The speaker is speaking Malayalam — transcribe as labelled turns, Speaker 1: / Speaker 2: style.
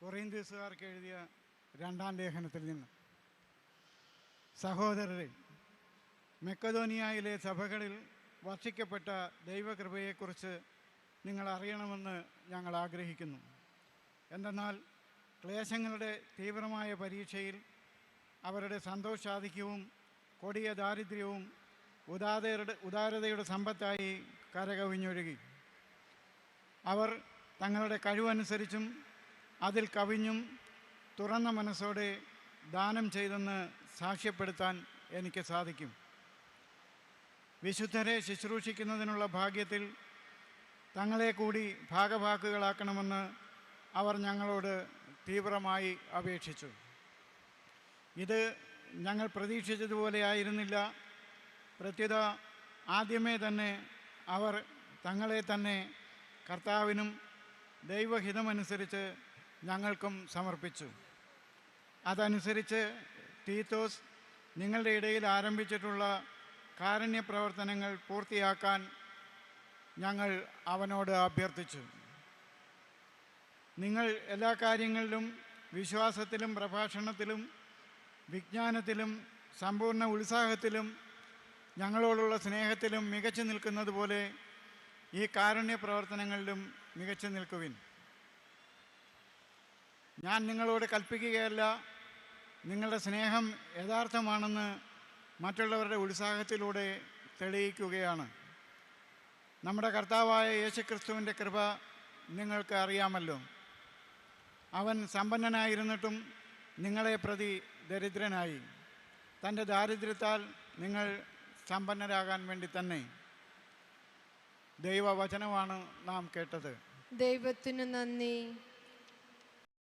Speaker 1: കൊറിയന്തീസുകാർക്ക് എഴുതിയ രണ്ടാം ലേഖനത്തിൽ നിന്ന് സഹോദരരെ മെക്കദോനിയയിലെ സഭകളിൽ വർഷിക്കപ്പെട്ട ദൈവകൃപയെക്കുറിച്ച് നിങ്ങൾ അറിയണമെന്ന് ഞങ്ങൾ ആഗ്രഹിക്കുന്നു എന്തെന്നാൽ ക്ലേശങ്ങളുടെ തീവ്രമായ പരീക്ഷയിൽ അവരുടെ സന്തോഷാധിക്യവും കൊടിയ ദാരിദ്ര്യവും ഉദാരതയുടെ ഉദാരതയുടെ സമ്പത്തായി കരകവിഞ്ഞൊഴുകി അവർ തങ്ങളുടെ കഴിവനുസരിച്ചും അതിൽ കവിഞ്ഞും തുറന്ന മനസ്സോടെ ദാനം ചെയ്തെന്ന് സാക്ഷ്യപ്പെടുത്താൻ എനിക്ക് സാധിക്കും വിശുദ്ധരെ ശുശ്രൂഷിക്കുന്നതിനുള്ള ഭാഗ്യത്തിൽ തങ്ങളെ കൂടി ഭാഗഭാക്കുകളാക്കണമെന്ന് അവർ ഞങ്ങളോട് തീവ്രമായി അപേക്ഷിച്ചു ഇത് ഞങ്ങൾ പ്രതീക്ഷിച്ചതുപോലെ ആയിരുന്നില്ല പ്രത്യുത ആദ്യമേ തന്നെ അവർ തങ്ങളെ തന്നെ കർത്താവിനും ദൈവഹിതമനുസരിച്ച് ഞങ്ങൾക്കും സമർപ്പിച്ചു അതനുസരിച്ച് തീത്തോസ് നിങ്ങളുടെ ഇടയിൽ ആരംഭിച്ചിട്ടുള്ള കാരുണ്യ പ്രവർത്തനങ്ങൾ പൂർത്തിയാക്കാൻ ഞങ്ങൾ അവനോട് അഭ്യർത്ഥിച്ചു നിങ്ങൾ എല്ലാ കാര്യങ്ങളിലും വിശ്വാസത്തിലും പ്രഭാഷണത്തിലും വിജ്ഞാനത്തിലും സമ്പൂർണ്ണ ഉത്സാഹത്തിലും ഞങ്ങളോടുള്ള സ്നേഹത്തിലും മികച്ചു നിൽക്കുന്നതുപോലെ ഈ കാരുണ്യ പ്രവർത്തനങ്ങളിലും മികച്ചു നിൽക്കുവിൻ ഞാൻ നിങ്ങളോട് കൽപ്പിക്കുകയല്ല നിങ്ങളുടെ സ്നേഹം യഥാർത്ഥമാണെന്ന് മറ്റുള്ളവരുടെ ഉത്സാഹത്തിലൂടെ തെളിയിക്കുകയാണ് നമ്മുടെ കർത്താവായ ക്രിസ്തുവിൻ്റെ കൃപ നിങ്ങൾക്ക് അറിയാമല്ലോ അവൻ സമ്പന്നനായിരുന്നിട്ടും നിങ്ങളെ പ്രതി ദരിദ്രനായി തൻ്റെ ദാരിദ്ര്യത്താൽ നിങ്ങൾ സമ്പന്നരാകാൻ വേണ്ടി തന്നെ ദൈവവചനമാണ് നാം കേട്ടത്
Speaker 2: ദൈവത്തിന് നന്ദി